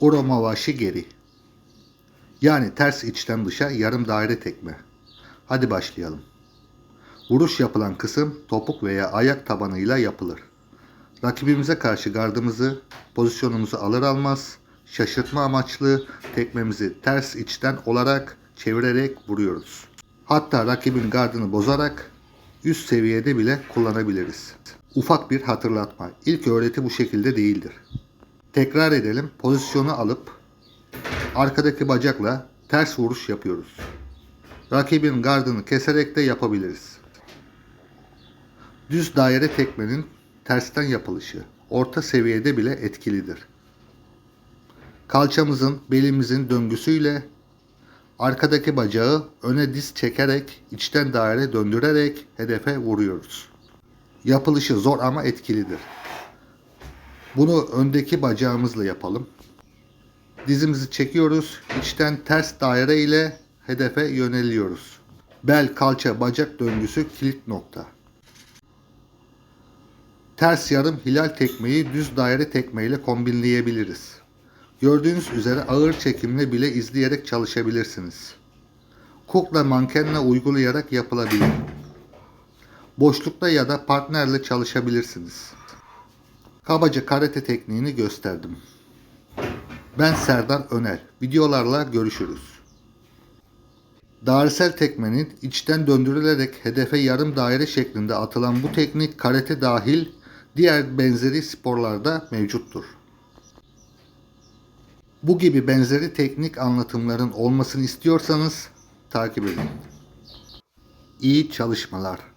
Uromawashi geri. Yani ters içten dışa yarım daire tekme. Hadi başlayalım. Vuruş yapılan kısım topuk veya ayak tabanıyla yapılır. Rakibimize karşı gardımızı, pozisyonumuzu alır almaz şaşırtma amaçlı tekmemizi ters içten olarak çevirerek vuruyoruz. Hatta rakibin gardını bozarak üst seviyede bile kullanabiliriz. Ufak bir hatırlatma. İlk öğreti bu şekilde değildir. Tekrar edelim. Pozisyonu alıp arkadaki bacakla ters vuruş yapıyoruz. Rakibin gardını keserek de yapabiliriz. Düz daire tekmenin tersten yapılışı orta seviyede bile etkilidir. Kalçamızın, belimizin döngüsüyle arkadaki bacağı öne diz çekerek içten daire döndürerek hedefe vuruyoruz. Yapılışı zor ama etkilidir. Bunu öndeki bacağımızla yapalım. Dizimizi çekiyoruz. İçten ters daire ile hedefe yöneliyoruz. Bel, kalça, bacak döngüsü kilit nokta. Ters yarım hilal tekmeyi düz daire tekme ile kombinleyebiliriz. Gördüğünüz üzere ağır çekimle bile izleyerek çalışabilirsiniz. Kukla mankenle uygulayarak yapılabilir. Boşlukta ya da partnerle çalışabilirsiniz. Kabaca karate tekniğini gösterdim. Ben Serdar Öner. Videolarla görüşürüz. Dairesel tekmenin içten döndürülerek hedefe yarım daire şeklinde atılan bu teknik karate dahil diğer benzeri sporlarda mevcuttur. Bu gibi benzeri teknik anlatımların olmasını istiyorsanız takip edin. İyi çalışmalar.